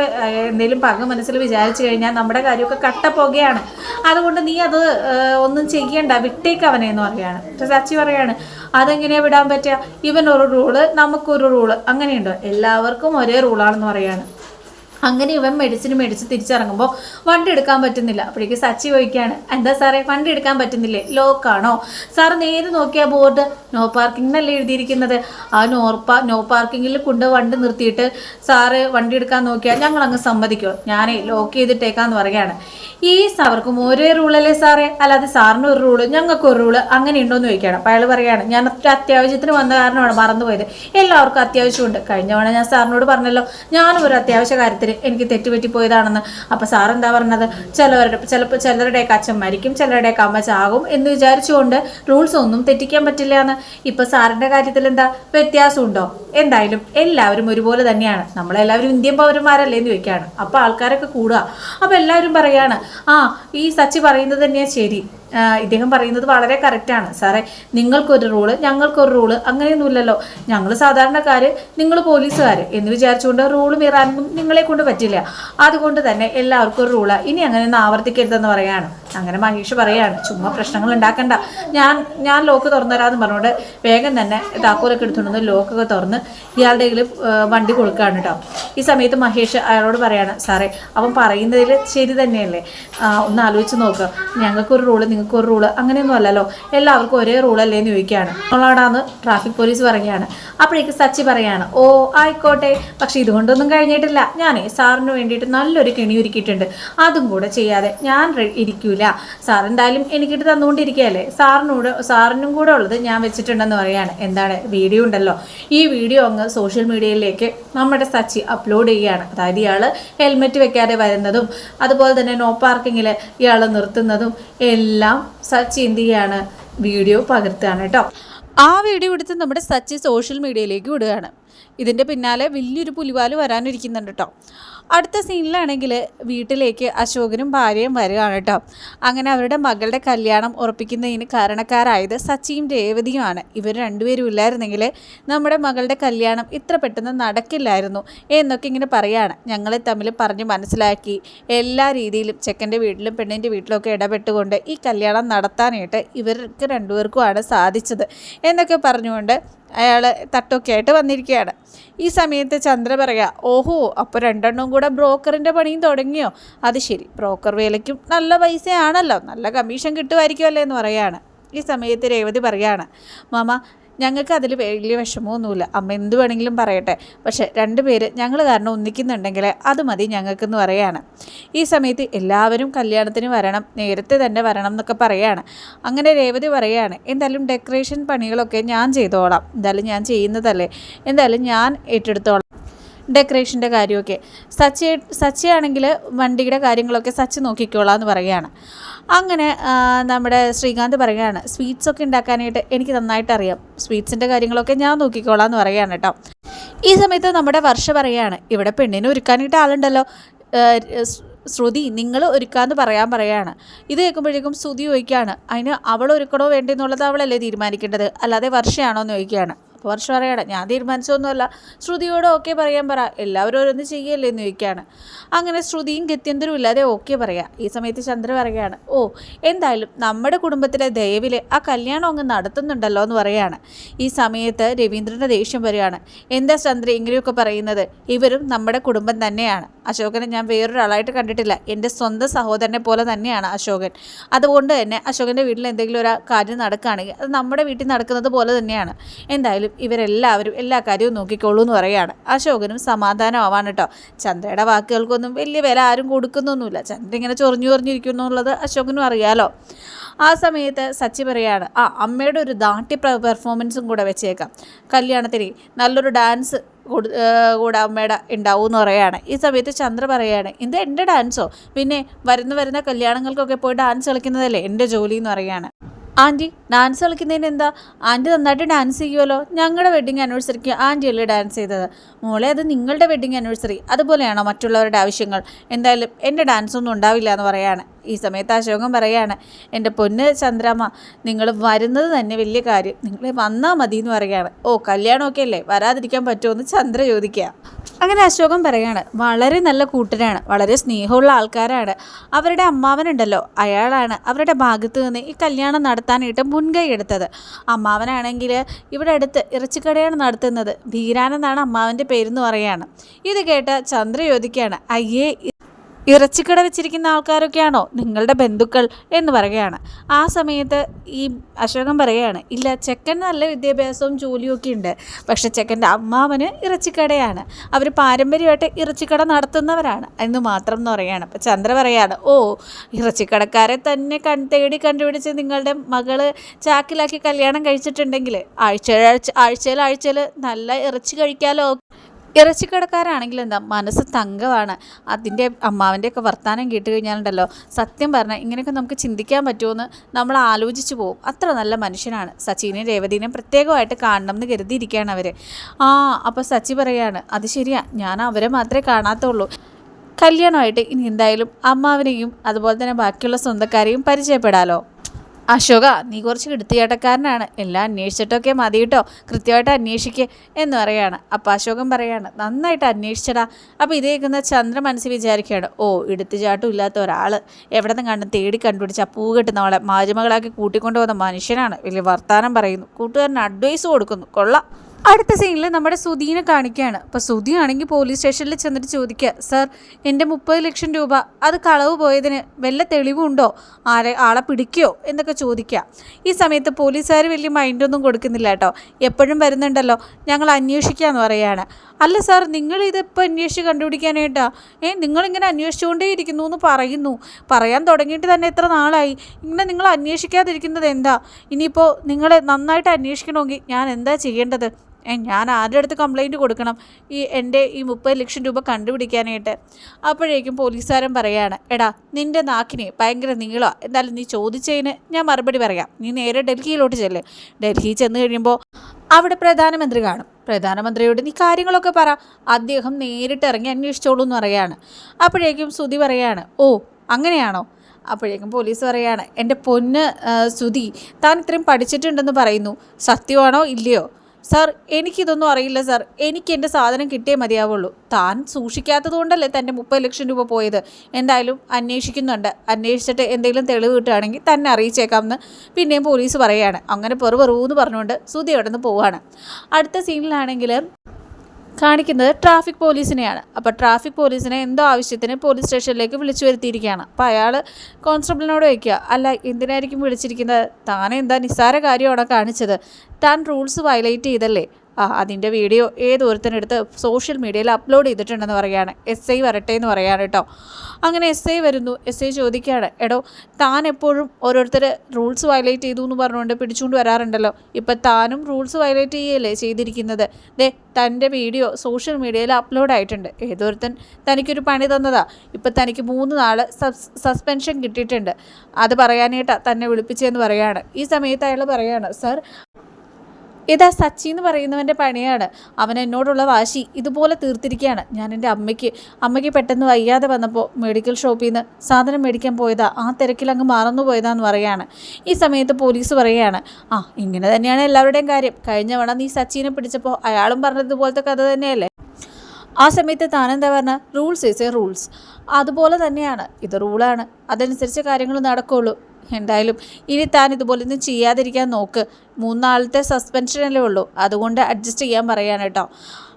എന്തെങ്കിലും പക മനസ്സിൽ വിചാരിച്ചു കഴിഞ്ഞാൽ നമ്മുടെ കാര്യമൊക്കെ കട്ടപ്പോകയാണ് അതുകൊണ്ട് നീ അത് ഒന്നും ചെയ്യണ്ട. വിട്ടേക്ക് അവനെ എന്ന് പറയാണ്. സച്ചി പറയാണ് അതെങ്ങനെയാ വിടാൻ പറ്റുക? ഇവൻ ഒരു റൂൾ നമുക്കൊരു റൂൾ അങ്ങനെയുണ്ടോ. എല്ലാവർക്കും ഒരേ റൂളാണെന്ന് പറയാണ്. അങ്ങനെ ഇവൻ മെഡിസിൻ മേടിച്ച് തിരിച്ചിറങ്ങുമ്പോൾ വണ്ടി എടുക്കാൻ പറ്റുന്നില്ല. അപ്പോഴേക്ക് സച്ചി ചോദിക്കുകയാണ് എന്താ സാറേ വണ്ടി എടുക്കാൻ പറ്റുന്നില്ലേ? ലോക്കാണോ സാർ നേരെ നോക്കിയ ബോർഡ് നോ പാർക്കിംഗ് എന്നല്ലേ എഴുതിയിരിക്കുന്നത്. ആ നോ പാ നോ പാർക്കിങ്ങിൽ കൊണ്ട് വണ്ടി നിർത്തിയിട്ട് സാറ് വണ്ടി എടുക്കാൻ നോക്കിയാൽ ഞങ്ങൾ അങ്ങ് സമ്മതിക്കുമോ ഞാനേ ലോക്ക് ചെയ്തിട്ടേക്കാന്ന് പറയുകയാണ്. ഈ അവർക്കും ഒരേ റൂളല്ലേ സാറേ? അല്ലാതെ സാറിന് ഒരു റൂൾ ഞങ്ങൾക്ക് ഒരു റൂൾ അങ്ങനെ ഉണ്ടോ എന്ന് ചോദിക്കുകയാണ്. അപ്പോൾ അയാൾ പറയുകയാണ് ഞാൻ അത്ര അത്യാവശ്യത്തിന് വന്ന കാരണമാണ് മറന്നുപോയത്. എല്ലാവർക്കും അത്യാവശ്യമുണ്ട്. കഴിഞ്ഞ തവണ ഞാൻ സാറിനോട് പറഞ്ഞല്ലോ ഞാനും ഒരു അത്യാവശ്യ കാര്യത്തിന് എനിക്ക് തെറ്റുപറ്റിപ്പോയതാണെന്ന്. അപ്പോൾ സാർ എന്താ പറഞ്ഞത്? ചിലവരുടെ ചിലപ്പോൾ ചിലരുടെയൊക്കെ അച്ഛൻ മരിക്കും ചിലരുടെയൊക്കെ അമ്മ ചാകും എന്ന് വിചാരിച്ചുകൊണ്ട് റൂൾസ് ഒന്നും തെറ്റിക്കാൻ പറ്റില്ല എന്ന് ഇപ്പോൾ സാറിന്റെ കാര്യത്തിൽ എന്താ? വ്യത്യാസമുണ്ടോ? എന്തായാലും എല്ലാവരും ഒരുപോലെ തന്നെയാണ്. നമ്മളെല്ലാവരും ഇന്ത്യൻ പൗരന്മാരല്ലേ എന്ന് ചോദിക്കുകയാണ്. അപ്പോൾ ആൾക്കാരൊക്കെ കൂടുക. അപ്പോൾ എല്ലാവരും പറയാണ് ആ ഈ സച്ചി പറയുന്നത് തന്നെയാണ് ശരി. ഇദ്ദേഹം പറയുന്നത് വളരെ കറക്റ്റാണ് സാറേ നിങ്ങൾക്കൊരു റൂൾ ഞങ്ങൾക്കൊരു റൂൾ അങ്ങനെയൊന്നുമില്ലല്ലോ. ഞങ്ങൾ സാധാരണക്കാർ നിങ്ങൾ പോലീസുകാർ എന്ന് വിചാരിച്ചുകൊണ്ട് റൂൾ മീറാനൊന്നും നിങ്ങളെ കൊണ്ട് പറ്റില്ല. അതുകൊണ്ട് തന്നെ എല്ലാവർക്കും ഒരു റൂളാണ് ഇനി അങ്ങനെയൊന്നും ആവർത്തിക്കരുതെന്ന് പറയാണ്. അങ്ങനെ മഹേഷ് പറയാണ് ചുമ്മാ പ്രശ്നങ്ങൾ ഉണ്ടാക്കണ്ട. ഞാൻ ഞാൻ ലോക്ക് തുറന്നു തരാമെന്ന് പറഞ്ഞുകൊണ്ട് വേഗം തന്നെ താക്കോലൊക്കെ എടുത്തുകൊണ്ട് ലോക്കൊക്കെ തുറന്ന് ഇയാളുടെ കയ്യിൽ വണ്ടി കൊടുക്കുകയാണ് കേട്ടോ ഈ സമയത്ത് മഹേഷ് അയാളോട് പറയാണ് സാറേ അവൻ പറയുന്നതിൽ ശരി തന്നെയല്ലേ? ഒന്ന് ആലോചിച്ച് നോക്കുക ഞങ്ങൾക്കൊരു റൂൾ നിങ്ങൾക്കൊരു റൂൾ അങ്ങനെയൊന്നും അല്ലല്ലോ. എല്ലാവർക്കും ഒരേ റൂളല്ലേ എന്ന് ചോദിക്കുകയാണ്. അവളോടാന്ന് ട്രാഫിക് പോലീസ് പറയുകയാണ്. അപ്പോഴേക്ക് സച്ചി പറയാണ് ഓ ആയിക്കോട്ടെ. പക്ഷേ ഇതുകൊണ്ടൊന്നും കഴിഞ്ഞിട്ടില്ല. ഞാനേ സാറിന് വേണ്ടിയിട്ട് നല്ലൊരു കെണി ഒരുക്കിയിട്ടുണ്ട്. അതും കൂടെ ചെയ്യാതെ ഞാൻ ഇരിക്കൂല. സാർ എന്തായാലും എനിക്കിട്ട് തന്നുകൊണ്ടിരിക്കുകയല്ലേ? സാറിനോട് സാറിനും കൂടെ ഉള്ളത് ഞാൻ വെച്ചിട്ടുണ്ടെന്ന് പറയാണ്. എന്താണ്? വീഡിയോ ഉണ്ടല്ലോ. ഈ വീഡിയോ അങ്ങ് സോഷ്യൽ മീഡിയയിലേക്ക് നമ്മുടെ സച്ചി അപ്ലോഡ് ചെയ്യുകയാണ്. അതായത് ഇയാൾ ഹെൽമെറ്റ് വെക്കാതെ വരുന്നതും അതുപോലെ തന്നെ നോ പാർക്കിങ്ങിൽ ഇയാൾ നിർത്തുന്നതും എല്ലാം സച്ച് എന്ത് വീഡിയോ പകർത്തുകയാണ് കേട്ടോ. ആ വീഡിയോ എടുത്ത് നമ്മുടെ സച്ചി സോഷ്യൽ മീഡിയയിലേക്ക് വിടുകയാണ്. ഇതിന്റെ പിന്നാലെ വലിയൊരു പുലിവാൽ വരാനിരിക്കുന്നുണ്ട് കേട്ടോ. അടുത്ത സീനിലാണെങ്കിൽ വീട്ടിലേക്ക് അശോകനും ഭാര്യയും വരികയാണ് കേട്ടോ. അങ്ങനെ അവരുടെ മകളുടെ കല്യാണം ഉറപ്പിക്കുന്നതിന് കാരണക്കാരായത് സച്ചിയും രേവതിയുമാണ്. ഇവർ രണ്ടുപേരും ഇല്ലായിരുന്നെങ്കിൽ നമ്മുടെ മകളുടെ കല്യാണം ഇത്ര പെട്ടെന്ന് നടക്കില്ലായിരുന്നു എന്നൊക്കെ ഇങ്ങനെ പറയുകയാണ് ഞങ്ങളെ തമ്മിൽ പറഞ്ഞ് മനസ്സിലാക്കി. എല്ലാ രീതിയിലും ചെക്കന്റെ വീട്ടിലും പെണ്ണിന്റെ വീട്ടിലും ഒക്കെ ഇടപെട്ടുകൊണ്ട് ഈ കല്യാണം നടത്താനായിട്ട് ഇവർക്ക് രണ്ടുപേർക്കുമാണ് സാധിച്ചത് എന്നൊക്കെ പറഞ്ഞുകൊണ്ട് അയാൾ തട്ടൊക്കെ ആയിട്ട് വന്നിരിക്കുകയാണ്. ഈ സമയത്ത് ചന്ദ്ര പറയുക ഓഹോ അപ്പോൾ രണ്ടെണ്ണം കൂടെ ബ്രോക്കറിന്റെ പണിയും തുടങ്ങിയോ? അത് ശരി ബ്രോക്കർ വേലയ്ക്കും നല്ല പൈസയാണല്ലോ നല്ല കമ്മീഷൻ കിട്ടുമായിരിക്കുമല്ലേ? എന്ന് പറയുകയാണ്. ഈ സമയത്ത് രേവതി പറയുകയാണ് മാമ ഞങ്ങൾക്ക് അതിൽ വലിയ വിഷമമൊന്നുമില്ല. അമ്മ എന്ത് വേണമെങ്കിലും പറയട്ടെ. പക്ഷേ രണ്ടുപേര് ഞങ്ങൾ കാരണം ഒന്നിക്കുന്നുണ്ടെങ്കിൽ അത് മതി ഞങ്ങൾക്കെന്ന് പറയാണ്. ഈ സമയത്ത് എല്ലാവരും കല്യാണത്തിന് വരണം നേരത്തെ തന്നെ വരണം എന്നൊക്കെ പറയാണ്. അങ്ങനെ രേവതി പറയാണ് എന്തായാലും ഡെക്കറേഷൻ പണികളൊക്കെ ഞാൻ ചെയ്തോളാം. എന്തായാലും ഞാൻ ചെയ്യുന്നതല്ലേ. എന്തായാലും ഞാൻ ഏറ്റെടുത്തോളാം. ഡെക്കറേഷന്റെ കാര്യമൊക്കെ. സച്ചി സച്ചിയാണെങ്കിൽ വണ്ടിയുടെ കാര്യങ്ങളൊക്കെ സച്ചി നോക്കിക്കോളാം എന്ന് പറയുകയാണ് അങ്ങനെ നമ്മുടെ ശ്രീകാന്ത് പറയുകയാണ് സ്വീറ്റ്സ് ഒക്കെ ഉണ്ടാക്കാനായിട്ട് എനിക്ക് നന്നായിട്ട് അറിയാം സ്വീറ്റ്സിന്റെ കാര്യങ്ങളൊക്കെ ഞാൻ നോക്കിക്കോളാം എന്ന് പറയുകയാണ് കേട്ടോ. ഈ സമയത്ത് നമ്മുടെ വർഷ പറയുകയാണ് ഇവിടെ പെണ്ണിനെ ഒരുക്കാനായിട്ട് ആളുണ്ടല്ലോ. ശ്രുതി നിങ്ങൾ ഒരുക്കാന്ന് പറയാൻ പറയാണ് ഇത് കേൾക്കുമ്പോഴേക്കും ശ്രുതി ചോദിക്കുകയാണ് അതിന് അവൾ ഒരുക്കണോ വേണ്ടെന്നുള്ളത് അവളല്ലേ തീരുമാനിക്കേണ്ടത്? അല്ലാതെ വർഷയാണോ എന്ന് ചോദിക്കുകയാണ്. വർഷം പറയണം ഞാൻ തീരുമാനിച്ചൊന്നുമല്ല ശ്രുതിയോട് ഓക്കെ പറയാൻ പറ. എല്ലാവരും ഓരോന്ന് ചെയ്യല്ലേ എന്ന് ചോദിക്കുകയാണ് അങ്ങനെ ശ്രുതിയും ഗത്യന്തരവും ഇല്ലാതെ ഓക്കെ പറയാം. ഈ സമയത്ത് ചന്ദ്ര പറയുകയാണ് ഓ എന്തായാലും നമ്മുടെ കുടുംബത്തിലെ ദയവിൽ ആ കല്യാണം അങ്ങ് നടത്തുന്നുണ്ടല്ലോ എന്ന് പറയുകയാണ് ഈ സമയത്ത് രവീന്ദ്രന്റെ ദേഷ്യം വരികയാണ്. എന്താ ചന്ദ്ര ഇങ്ങനെയൊക്കെ പറയുന്നത്? ഇവരും നമ്മുടെ കുടുംബം തന്നെയാണ്. അശോകനെ ഞാൻ വേറൊരാളായിട്ട് കണ്ടിട്ടില്ല. എന്റെ സ്വന്തം സഹോദരനെ പോലെ തന്നെയാണ് അശോകൻ. അതുകൊണ്ട് തന്നെ അശോകന്റെ വീട്ടിൽ എന്തെങ്കിലും ഒരു കാര്യം നടക്കുകയാണെങ്കിൽ അത് നമ്മുടെ വീട്ടിൽ നടക്കുന്നത് പോലെ തന്നെയാണ്. എന്തായാലും ഇവരെല്ലാവരും എല്ലാ കാര്യവും നോക്കിക്കോളൂ എന്ന് പറയുകയാണ്. അശോകനും സമാധാനമാവാണ് കേട്ടോ. ചന്ദ്രയുടെ വാക്കുകൾക്കൊന്നും വലിയ വില ആരും കൊടുക്കുന്നൊന്നുമില്ല. ചന്ദ്ര ഇങ്ങനെ ചൊറിഞ്ഞു ചൊറിഞ്ഞിരിക്കുന്നു എന്നുള്ളത് അശോകനും അറിയാലോ. ആ സമയത്ത് സച്ചി പറയാണ് ആ അമ്മയുടെ ഒരു ദാട്ടി പെർഫോമൻസും കൂടെ വെച്ചേക്കാം. കല്യാണത്തിന് നല്ലൊരു ഡാൻസ് കൊടു അമ്മയുടെ ഉണ്ടാവും എന്ന് പറയുകയാണ്. ഈ സമയത്ത് ചന്ദ്ര പറയുകയാണ് ഇത് എന്റെ ഡാൻസോ പിന്നെ വരുന്ന വരുന്ന കല്യാണങ്ങൾക്കൊക്കെ പോയി ഡാൻസ് കളിക്കുന്നതല്ലേ എന്റെ ജോലി? എന്ന് പറയാണ് ആന്റി ഡാൻസ് കളിക്കുന്നതിന് എന്താ? ആന്റി നന്നായിട്ട് ഡാൻസ് ചെയ്യുമല്ലോ ഞങ്ങളുടെ വെഡിങ് ആനിവേഴ്സറിക്ക് ആന്റി അല്ലേ ഡാൻസ് ചെയ്തത്. മോളെ അത് നിങ്ങളുടെ വെഡിങ് ആനിവേഴ്സറി അതുപോലെയാണോ മറ്റുള്ളവരുടെ ആവശ്യങ്ങൾ? എന്തായാലും എന്റെ ഡാൻസ് ഒന്നും ഉണ്ടാവില്ല എന്ന് പറയാണ്. ഈ സമയത്ത് അശോകം പറയാണ് എന്റെ പൊന്ന് ചന്ദ്രമ്മ നിങ്ങൾ വരുന്നത് തന്നെ വലിയ കാര്യം. നിങ്ങൾ വന്നാൽ മതി എന്ന് പറയുകയാണ് ഓ കല്യാണമൊക്കെ അല്ലേ? വരാതിരിക്കാൻ പറ്റുമോ? എന്ന് ചന്ദ്ര ചോദിക്കുക. അങ്ങനെ അശോകൻ പറയാണ് വളരെ നല്ല കൂട്ടരാണ് വളരെ സ്നേഹമുള്ള ആൾക്കാരാണ്. അവരുടെ അമ്മാവനുണ്ടല്ലോ അയാളാണ് അവരുടെ ഭാഗത്ത് നിന്ന് ഈ കല്യാണം നടത്താനായിട്ട് മുൻകൈ എടുത്തത്. അമ്മാവനാണെങ്കിൽ ഇവിടെ അടുത്ത് ഇറച്ചിക്കടയാണ് നടത്തുന്നത് ധീരാനെന്നാണ് അമ്മാവന്റെ പേരെന്ന് പറയാണ് ഇത് കേട്ട ചന്ദ്ര ചോദിക്കുകയാണ് അയ്യേ ഇറച്ചിക്കട വെച്ചിരിക്കുന്ന ആൾക്കാരൊക്കെയാണോ നിങ്ങളുടെ ബന്ധുക്കൾ എന്ന് പറയുകയാണ്. ആ സമയത്ത് ഈ അശോകൻ പറയുകയാണ് ഇല്ല ചെക്കൻ നല്ല വിദ്യാഭ്യാസവും ജോലിയും ഒക്കെ ഉണ്ട്. പക്ഷെ ചെക്കന്റെ അമ്മാവന് ഇറച്ചിക്കടയാണ്. അവർ പാരമ്പര്യമായിട്ട് ഇറച്ചിക്കട നടത്തുന്നവരാണ് എന്ന് മാത്രം എന്ന് പറയുകയാണ്. അപ്പം ചന്ദ്ര പറയാണ് ഓ ഇറച്ചിക്കടക്കാരെ തന്നെ കൺ തേടി കണ്ടുപിടിച്ച് നിങ്ങളുടെ മകൾ ചാക്കിലാക്കി കല്യാണം കഴിച്ചിട്ടുണ്ടെങ്കിൽ ആഴ്ച ആഴ്ചയിൽ ആഴ്ചയിൽ നല്ല ഇറച്ചി കഴിക്കാലോ? ഇറച്ചിക്കടക്കാരാണെങ്കിൽ എന്താ മനസ്സ് തങ്കമാണ്. അതിന്റെ അമ്മാവന്റെയൊക്കെ വർത്തമാനം കേട്ട് കഴിഞ്ഞാലുണ്ടല്ലോ സത്യം പറഞ്ഞാൽ ഇങ്ങനെയൊക്കെ നമുക്ക് ചിന്തിക്കാൻ പറ്റുമെന്ന് നമ്മൾ ആലോചിച്ച് പോകും. അത്ര നല്ല മനുഷ്യനാണ് സച്ചിനെയും രേവതിനെയും പ്രത്യേകമായിട്ട് കാണണം എന്ന് കരുതിയിരിക്കുകയാണ് അവർ ആ അപ്പോൾ സച്ചി പറയാണ് അത് ശരിയാ ഞാൻ അവരെ മാത്രമേ കാണാത്തുള്ളൂ. കല്യാണമായിട്ട് ഇനി എന്തായാലും അമ്മാവനെയും അതുപോലെ തന്നെ ബാക്കിയുള്ള സ്വന്തക്കാരെയും പരിചയപ്പെടാലോ? അശോക നീ കുറച്ച് എടുത്തിയാട്ടക്കാരനാണ് എല്ലാം അന്വേഷിച്ചിട്ടൊക്കെ മതി കേട്ടോ. കൃത്യമായിട്ട് അന്വേഷിക്കുക എന്ന് പറയാണ്. അപ്പോൾ അശോകൻ പറയാണ് നന്നായിട്ട് അന്വേഷിച്ചടാ. അപ്പോൾ ഇതേക്കുന്ന ചന്ദ്ര മനസ്സിൽ വിചാരിക്കുകയാണ് ഓ എടുത്തുചാട്ടം ഇല്ലാത്ത ഒരാൾ എവിടെ നിന്ന് കണ്ട് തേടി കണ്ടുപിടിച്ച പൂ പൂ കെട്ടുന്നവളെ മാജമകളാക്കി കൂട്ടിക്കൊണ്ടു പോകുന്ന മനുഷ്യനാണ്. വലിയ വർത്തമാനം പറയുന്നു. കൂട്ടുകാരന് അഡ്വൈസ് കൊടുക്കുന്നു. കൊള്ളാം. അടുത്ത സീനിൽ നമ്മുടെ സുധീനെ കാണിക്കുകയാണ്. അപ്പോൾ സുധി ആണെങ്കിൽ പോലീസ് സ്റ്റേഷനിൽ ചെന്നിട്ട് ചോദിക്കുക സർ എന്റെ മുപ്പത് ലക്ഷം രൂപ അത് കളവ് പോയതിന് വല്ല തെളിവുണ്ടോ? ആരെ ആളെ പിടിക്കുകയോ എന്നൊക്കെ ചോദിക്കുക. ഈ സമയത്ത് പോലീസുകാർ വലിയ മൈൻഡൊന്നും കൊടുക്കുന്നില്ല കേട്ടോ. എപ്പോഴും വരുന്നുണ്ടല്ലോ ഞങ്ങൾ അന്വേഷിക്കാമെന്ന് പറയുകയാണ് അല്ല സാർ നിങ്ങൾ ഇതിപ്പോൾ അന്വേഷിച്ച് കണ്ടുപിടിക്കാനായിട്ടാ? ഏ നിങ്ങളിങ്ങനെ അന്വേഷിച്ചുകൊണ്ടേ ഇരിക്കുന്നു എന്ന് പറയുന്നു. പറയാൻ തുടങ്ങിയിട്ട് തന്നെ എത്ര നാളായി? ഇങ്ങനെ നിങ്ങൾ അന്വേഷിക്കാതിരിക്കുന്നത് എന്താ? ഇനിയിപ്പോൾ നിങ്ങളെ നന്നായിട്ട് അന്വേഷിക്കണമെങ്കിൽ ഞാൻ എന്താ ചെയ്യേണ്ടത്? ഞാൻ ആരുടെ അടുത്ത് കംപ്ലൈന്റ് കൊടുക്കണം? ഈ എന്റെ ഈ മുപ്പത് ലക്ഷം രൂപ കണ്ടുപിടിക്കാനായിട്ട്. അപ്പോഴേക്കും പോലീസുകാരൻ പറയാണ് എടാ നിന്റെ നാക്കിനെ ഭയങ്കര നീളമാണ് എന്തായാലും നീ ചോദിച്ചതിന് ഞാൻ മറുപടി പറയാം. നീ നേരെ ഡൽഹിയിലോട്ട് ചെല്ല്. ഡൽഹി ചെന്ന് കഴിയുമ്പോൾ അവിടെ പ്രധാനമന്ത്രി കാണും. പ്രധാനമന്ത്രിയോട് നീ കാര്യങ്ങളൊക്കെ പറ. അദ്ദേഹം നേരിട്ട് ഇറങ്ങി അന്വേഷിച്ചോളൂ എന്ന് പറയാണ് അപ്പോഴേക്കും സുതി പറയാണ് ഓ അങ്ങനെയാണോ? അപ്പോഴേക്കും പോലീസ് പറയാണ് എന്റെ പൊന്ന് സുതി താൻ ഇത്രയും പഠിച്ചിട്ടുണ്ടെന്ന് പറയുന്നു. സത്യമാണോ? ഇല്ലയോ? സാർ എനിക്കിതൊന്നും അറിയില്ല സാർ. എനിക്ക് എന്റെ സാധനം കിട്ടിയേ മതിയാവുള്ളൂ. താൻ സൂക്ഷിക്കാത്തതുകൊണ്ടല്ലേ തന്റെ മുപ്പത് ലക്ഷം രൂപ പോയത്. എന്തായാലും അന്വേഷിക്കുന്നുണ്ട്. അന്വേഷിച്ചിട്ട് എന്തെങ്കിലും തെളിവ് കിട്ടുകയാണെങ്കിൽ തന്നെ അറിയിച്ചേക്കാമെന്ന് പിന്നെയും പോലീസ് പറയുകയാണ്. അങ്ങനെ പെറു പെറുവെന്ന് പറഞ്ഞുകൊണ്ട് സുധി അവിടെ നിന്ന് പോവുകയാണ്. അടുത്ത സീനിലാണെങ്കിൽ കാണിക്കുന്നത് ട്രാഫിക് പോലീസിനെയാണ്. അപ്പോൾ ട്രാഫിക് പോലീസിനെ എന്തോ ആവശ്യത്തിന് പോലീസ് സ്റ്റേഷനിലേക്ക് വിളിച്ചു വരുത്തിയിരിക്കുകയാണ്. അപ്പോൾ അയാൾ കോൺസ്റ്റബിളിനോട് വയ്ക്കുക അല്ല എന്തിനായിരിക്കും വിളിച്ചിരിക്കുന്നത്? താൻ എന്താ നിസ്സാര കാര്യമാണോ കാണിച്ചത്? താൻ റൂൾസ് വയലേറ്റ് ചെയ്തല്ലേ? ആ അതിന്റെ വീഡിയോ ഏതൊരുത്തനെടുത്ത് സോഷ്യൽ മീഡിയയിൽ അപ്ലോഡ് ചെയ്തിട്ടുണ്ടെന്ന് പറയാണ് എസ് ഐ വരട്ടെ എന്ന് പറയാണ് കേട്ടോ. അങ്ങനെ എസ് ഐ വരുന്നു. എസ് ഐ ചോദിക്കുകയാണ് എടോ താൻ എപ്പോഴും ഓരോരുത്തർ റൂൾസ് വയലേറ്റ് ചെയ്തു എന്ന് പറഞ്ഞുകൊണ്ട് പിടിച്ചുകൊണ്ട് വരാറുണ്ടല്ലോ. ഇപ്പം താനും റൂൾസ് വയലേറ്റ് ചെയ്യല്ലേ ചെയ്തിരിക്കുന്നത്? ദേ തന്റെ വീഡിയോ സോഷ്യൽ മീഡിയയിൽ അപ്ലോഡ് ആയിട്ടുണ്ട്. ഏതൊരുത്തൻ തനിക്കൊരു പണി തന്നതാ. ഇപ്പം തനിക്ക് മൂന്ന് നാൾ സസ് സസ്പെൻഷൻ കിട്ടിയിട്ടുണ്ട്. അത് പറയാനായിട്ടാണ് തന്നെ വിളിപ്പിച്ചതെന്ന് പറയാണ് ഈ സമയത്ത് അയാൾ പറയാണ് സർ ഇതാ സച്ചി എന്ന് പറയുന്നവന്റെ പണിയാണ്. അവൻ എന്നോടുള്ള വാശി ഇതുപോലെ തീർത്തിരിക്കുകയാണ്. ഞാൻ എന്റെ അമ്മയ്ക്ക് അമ്മയ്ക്ക് പെട്ടെന്ന് വയ്യാതെ വന്നപ്പോൾ മെഡിക്കൽ ഷോപ്പിൽ നിന്ന് സാധനം മേടിക്കാൻ പോയതാ. ആ തിരക്കിൽ അങ്ങ് മറന്നു പോയതാന്ന് പറയാണ് ഈ സമയത്ത് പോലീസ് പറയുകയാണ് ആ ഇങ്ങനെ തന്നെയാണ് എല്ലാവരുടെയും കാര്യം. കഴിഞ്ഞ തവണ നീ സച്ചിനെ പിടിച്ചപ്പോൾ അയാളും പറഞ്ഞതുപോലത്തെ കഥ തന്നെയല്ലേ? ആ സമയത്ത് താനെന്താ പറഞ്ഞ? റൂൾസ് ഈസ് എ റൂൾസ് അതുപോലെ തന്നെയാണ്. ഇത് റൂളാണ് അതനുസരിച്ച് കാര്യങ്ങൾ നടക്കുള്ളൂ. എന്തായാലും ഇനി താൻ ഇതുപോലൊന്നും ചെയ്യാതിരിക്കാൻ നോക്ക്. മൂന്നാളത്തെ സസ്പെൻഷനല്ലേ ഉള്ളൂ. അതുകൊണ്ട് അഡ്ജസ്റ്റ് ചെയ്യാൻ പറയാൻ കേട്ടോ.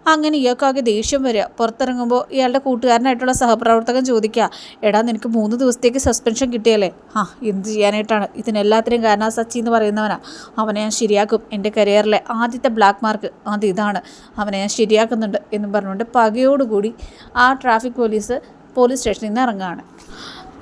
അങ്ങനെ ഇയാൾക്കാകെ ദേഷ്യം വരിക. പുറത്തിറങ്ങുമ്പോൾ ഇയാളുടെ കൂട്ടുകാരനായിട്ടുള്ള സഹപ്രവർത്തകൻ ചോദിക്കുക എടാ നിനക്ക് മൂന്ന് ദിവസത്തേക്ക് സസ്പെൻഷൻ കിട്ടിയല്ലേ? ആ എന്ത് ചെയ്യാനായിട്ടാണ്? ഇതിനെല്ലാത്തിനും കാരണം സച്ചി എന്ന് പറയുന്നവനാ. അവനെ ഞാൻ ശരിയാക്കും. എന്റെ കരിയറിലെ ആദ്യത്തെ ബ്ലാക്ക് മാർക്ക് അത് ഇതാണ്. അവനെ ഞാൻ ശരിയാക്കുന്നുണ്ട് എന്നും പറഞ്ഞുകൊണ്ട് പകയോടുകൂടി ആ ട്രാഫിക് പോലീസ് പോലീസ് സ്റ്റേഷനിൽ നിന്ന് ഇറങ്ങുകയാണ്.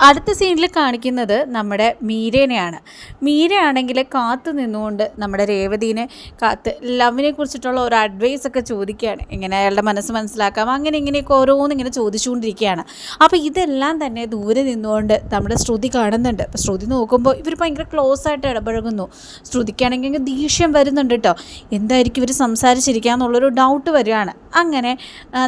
അടുത്ത സീനിൽ കാണിക്കുന്നത് നമ്മുടെ മീരേനെയാണ്. മീരയാണെങ്കിൽ കാത്തു നിന്നുകൊണ്ട് നമ്മുടെ രേവതീനെ കാത്ത് ലവിനെ കുറിച്ചിട്ടുള്ള ഒരു അഡ്വൈസ് ഒക്കെ ചോദിക്കുകയാണ്. എങ്ങനെ അയാളുടെ മനസ്സ് മനസ്സിലാക്കാം. അങ്ങനെ ഇങ്ങനെയൊക്കെ ഓരോന്നിങ്ങനെ ചോദിച്ചുകൊണ്ടിരിക്കുകയാണ്. അപ്പോൾ ഇതെല്ലാം തന്നെ ദൂരെ നിന്നുകൊണ്ട് നമ്മുടെ ശ്രുതി കാണുന്നുണ്ട്. അപ്പോൾ ശ്രുതി നോക്കുമ്പോൾ ഇവർ ഭയങ്കര ക്ലോസ് ആയിട്ട് ഇടപഴകുന്നു. ശ്രുതിക്കാണെങ്കിൽ ദേഷ്യം വരുന്നുണ്ട് കേട്ടോ എന്തായിരിക്കും ഇവർ സംസാരിച്ചിരിക്കാന്നുള്ളൊരു ഡൗട്ട് വരികയാണ്. അങ്ങനെ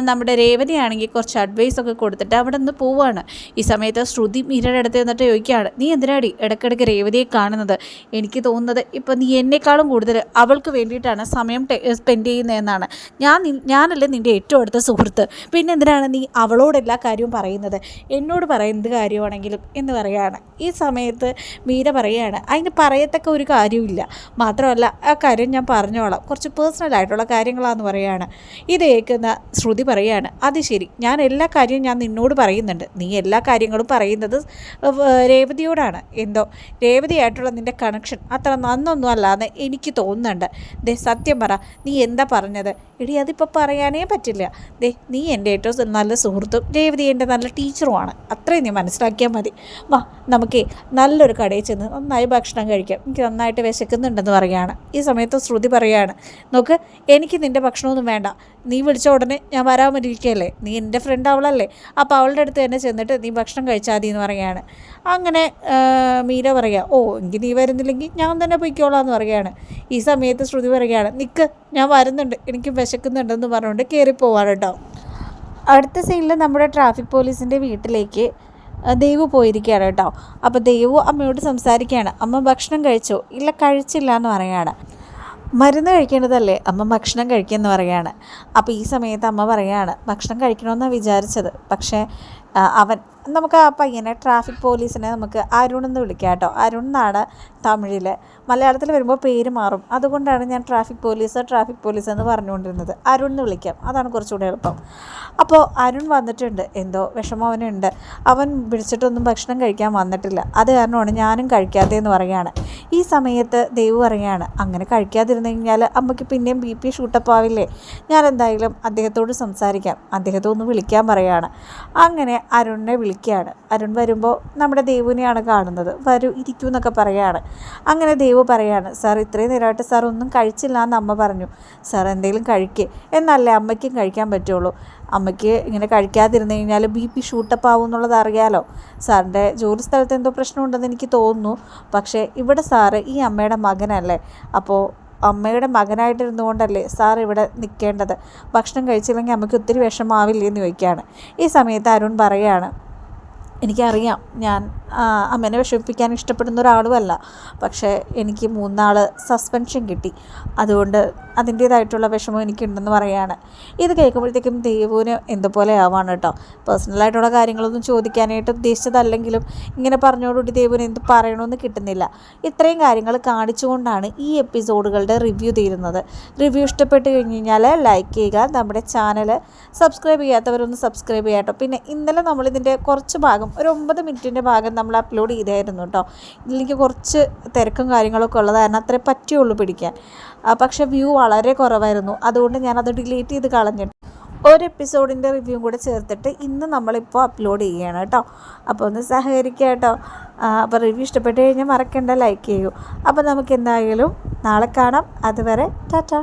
നമ്മുടെ രേവതിയാണെങ്കിൽ കുറച്ച് അഡ്വൈസ് ഒക്കെ കൊടുത്തിട്ട് അവിടെ നിന്ന് പോവുകയാണ് ഈ സമയത്ത് ശ്രുതി മീരയുടെ അടുത്ത് വന്നിട്ട് ചോദിക്കുകയാണ് നീ എന്തിനാടി ഇടയ്ക്കിടയ്ക്ക് രേവതിയെ കാണുന്നത്? എനിക്ക് തോന്നുന്നത് ഇപ്പം നീ എന്നെക്കാളും കൂടുതൽ അവൾക്ക് വേണ്ടിയിട്ടാണ് സമയം സ്പെൻഡ് ചെയ്യുന്നതെന്നാണ്. ഞാൻ ഞാനല്ലേ നിന്റെ ഏറ്റവും അടുത്ത സുഹൃത്ത്. പിന്നെ എന്തിനാണ് നീ അവളോട് എല്ലാ കാര്യവും പറയുന്നത്? എന്നോട് പറയുന്നത് കാര്യമാണെങ്കിലും എന്ന് പറയുകയാണ് ഈ സമയത്ത് മീര പറയുകയാണ് അതിന് പറയത്തക്ക ഒരു കാര്യമില്ല മാത്രമല്ല ആ കാര്യം ഞാൻ പറഞ്ഞോളാം. കുറച്ച് പേഴ്സണലായിട്ടുള്ള കാര്യങ്ങളാന്ന് പറയുകയാണ് ഇത് കേൾക്കുന്ന ശ്രുതി പറയുകയാണ് അത് ശരി. ഞാൻ എല്ലാ കാര്യവും ഞാൻ നിന്നോട് പറയുന്നുണ്ട്. നീ എല്ലാ കാര്യങ്ങളും പറയുന്നത് വ- രേവതിയോടാണ്. എന്തോ രേവതിയായിട്ടുള്ള നിന്റെ കണക്ഷൻ അത്ര നന്നൊന്നും അല്ലാന്ന് എനിക്ക് തോന്നുന്നുണ്ട്. ദേ സത്യം പറ നീ എന്താ പറഞ്ഞത്? എടി അതിപ്പോൾ പറയാനേ പറ്റില്ല. ദേ നീ എന്റെ ഏറ്റവും നല്ല സുഹൃത്തും രേവതി എന്റെ നല്ല ടീച്ചറുമാണ്. അത്രയും നീ മനസ്സിലാക്കിയാൽ മതി. വാ നമുക്കേ നല്ലൊരു കടയിൽ ചെന്ന് നന്നായി ഭക്ഷണം കഴിക്കാം. എനിക്ക് നന്നായിട്ട് വിശക്കുന്നുണ്ടെന്ന് പറയുകയാണ്. ഈ സമയത്ത് ശ്രുതി പറയുകയാണ് നോക്ക് എനിക്ക് നിന്റെ ഭക്ഷണമൊന്നും വേണ്ട. നീ വിളിച്ച ഉടനെ ഞാൻ വരാൻ പറ്റിയിരിക്കുകയല്ലേ നീ എന്റെ ഫ്രണ്ട് അവളല്ലേ? അപ്പോൾ അവളുടെ അടുത്ത് തന്നെ ചെന്നിട്ട് നീ ഭക്ഷണം കഴിച്ചാൽ മതി എന്ന് പറയുകയാണ് അങ്ങനെ മീര പറയുക ഓ എങ്കിൽ നീ വരുന്നില്ലെങ്കിൽ ഞാൻ തന്നെ പൊയ്ക്കോളാം എന്ന് പറയുകയാണ് ഈ സമയത്ത് ശ്രുതി പറയുകയാണ് നിൽക്ക് ഞാൻ വരുന്നുണ്ട്. എനിക്ക് വിശക്കുന്നുണ്ടെന്ന് പറഞ്ഞുകൊണ്ട് കയറിപ്പോവാണ് കേട്ടോ അടുത്ത സീനിൽ നമ്മുടെ ട്രാഫിക് പോലീസിന്റെ വീട്ടിലേക്ക് ദൈവ് പോയിരിക്കുകയാണ് കേട്ടോ അപ്പോൾ ദേവു അമ്മയോട് സംസാരിക്കുകയാണ് അമ്മ ഭക്ഷണം കഴിച്ചോ? ഇല്ല കഴിച്ചില്ല എന്ന് പറയാണ്. മരുന്ന് കഴിക്കേണ്ടതല്ലേ? അമ്മ ഭക്ഷണം കഴിക്കുമെന്ന് പറയാണ്. അപ്പോൾ ഈ സമയത്ത് അമ്മ പറയാണ് ഭക്ഷണം കഴിക്കണമെന്നാണ് വിചാരിച്ചത്. പക്ഷേ അവൻ നമുക്ക് ആ പയ്യനെ ട്രാഫിക് പോലീസിനെ നമുക്ക് അരുൺ എന്ന് വിളിക്കാം കേട്ടോ. അരുൺ എന്നാണ് തമിഴിൽ മലയാളത്തിൽ വരുമ്പോൾ പേര് മാറും. അതുകൊണ്ടാണ് ഞാൻ ട്രാഫിക് പോലീസ് ട്രാഫിക് പോലീസ് എന്ന് പറഞ്ഞുകൊണ്ടിരുന്നത്. അരുൺ എന്ന് വിളിക്കാം. അതാണ് കുറച്ചുകൂടി എളുപ്പം. അപ്പോൾ അരുൺ വന്നിട്ടുണ്ട്. എന്തോ വിഷമം അവനുണ്ട്. അവൻ വിളിച്ചിട്ടൊന്നും ഭക്ഷണം കഴിക്കാൻ വന്നിട്ടില്ല. അത് കാരണമാണ് ഞാനും കഴിക്കാത്തതെന്ന് പറയുകയാണ് ഈ സമയത്ത് ദൈവ് പറയാണ് അങ്ങനെ കഴിക്കാതിരുന്നു കഴിഞ്ഞാൽ അമ്മയ്ക്ക് പിന്നെയും ബി പി ഷൂട്ടപ്പ് ആവില്ലേ ഞാൻ എന്തായാലും അദ്ദേഹത്തോട് സംസാരിക്കാം. അദ്ദേഹത്തെ ഒന്ന് വിളിക്കാൻ പറയുകയാണ് അങ്ങനെ അരുണിനെ വിളിക്കുകയാണ്. അരുൺ വരുമ്പോൾ നമ്മുടെ ദേവുവിനെയാണ് കാണുന്നത്. വരൂ ഇരിക്കൂ എന്നൊക്കെ പറയാണ്. അങ്ങനെ ദേവു പറയാണ് സാർ ഇത്രയും നേരമായിട്ട് സാർ ഒന്നും കഴിച്ചില്ല എന്ന് അമ്മ പറഞ്ഞു. സാർ എന്തെങ്കിലും കഴിക്കുക എന്നല്ലേ അമ്മയ്ക്കും കഴിക്കാൻ പറ്റുള്ളൂ. അമ്മയ്ക്ക് ഇങ്ങനെ കഴിക്കാതിരുന്നു കഴിഞ്ഞാൽ ബി പി ഷൂട്ടപ്പ് ആവും എന്നുള്ളത് അറിയാലോ? സാറിന്റെ ജോലി സ്ഥലത്ത് എന്തോ പ്രശ്നമുണ്ടെന്ന് എനിക്ക് തോന്നുന്നു. പക്ഷേ ഇവിടെ സാറ് ഈ അമ്മയുടെ മകനല്ലേ. അപ്പോൾ അമ്മയുടെ മകനായിട്ടിരുന്നു കൊണ്ടല്ലേ സാർ ഇവിടെ നിൽക്കേണ്ടത് ഭക്ഷണം കഴിച്ചില്ലെങ്കിൽ അമ്മയ്ക്ക് ഒത്തിരി വിഷമാവില്ലേ എന്ന് ചോദിക്കുകയാണ്. ഈ സമയത്ത് അരുൺ പറയുകയാണ് എനിക്കറിയാം. ഞാൻ അമ്മേനെ വിഷമിപ്പിക്കാൻ ഇഷ്ടപ്പെടുന്ന ഒരാളുമല്ല. പക്ഷേ എനിക്ക് മൂന്നാൾ സസ്പെൻഷൻ കിട്ടി. അതുകൊണ്ട് അതിന്റേതായിട്ടുള്ള വിഷമം എനിക്കുണ്ടെന്ന് പറയാണ്. ഇത് കേൾക്കുമ്പോഴത്തേക്കും ദേവുവിന് എന്തുപോലെ ആവാണ് കേട്ടോ. പേഴ്സണലായിട്ടുള്ള കാര്യങ്ങളൊന്നും ചോദിക്കാനായിട്ട് ഉദ്ദേശിച്ചതല്ലെങ്കിലും ഇങ്ങനെ പറഞ്ഞോടുകൂടി ദേവുവിന് എന്ത് പറയണമെന്ന് കിട്ടുന്നില്ല. ഇത്രയും കാര്യങ്ങൾ കാണിച്ചുകൊണ്ടാണ് ഈ എപ്പിസോഡുകളുടെ റിവ്യൂ തീരുന്നത്. റിവ്യൂ ഇഷ്ടപ്പെട്ട് കഴിഞ്ഞ് കഴിഞ്ഞാൽ ലൈക്ക് ചെയ്യുക. നമ്മുടെ ചാനൽ സബ്സ്ക്രൈബ് ചെയ്യാത്തവരൊന്ന് സബ്സ്ക്രൈബ് ചെയ്യാട്ടോ പിന്നെ ഇന്നലെ നമ്മളിതിന്റെ കുറച്ച് ഭാഗം ഒരു ഒമ്പത് മിനിറ്റിന്റെ ഭാഗം നമ്മൾ അപ്ലോഡ് ചെയ്തായിരുന്നു കേട്ടോ ഇതിലേക്ക് കുറച്ച് തിരക്കും കാര്യങ്ങളൊക്കെ ഉള്ളത് കാരണം അത്രേ പറ്റുള്ളൂ പിടിക്കാൻ. പക്ഷേ വ്യൂ വളരെ കുറവായിരുന്നു. അതുകൊണ്ട് ഞാനത് ഡിലീറ്റ് ചെയ്ത് കളഞ്ഞിട്ട് ഒരു എപ്പിസോഡിന്റെ റിവ്യൂ കൂടെ ചേർത്തിട്ട് ഇന്ന് നമ്മളിപ്പോൾ അപ്ലോഡ് ചെയ്യുകയാണ് കേട്ടോ അപ്പോൾ ഒന്ന് സഹകരിക്കുക കേട്ടോ അപ്പോൾ റിവ്യൂ ഇഷ്ടപ്പെട്ട് കഴിഞ്ഞാൽ മറക്കണ്ട ലൈക്ക് ചെയ്യൂ. അപ്പോൾ നമുക്ക് എന്തായാലും നാളെ കാണാം. അതുവരെ ടാറ്റ.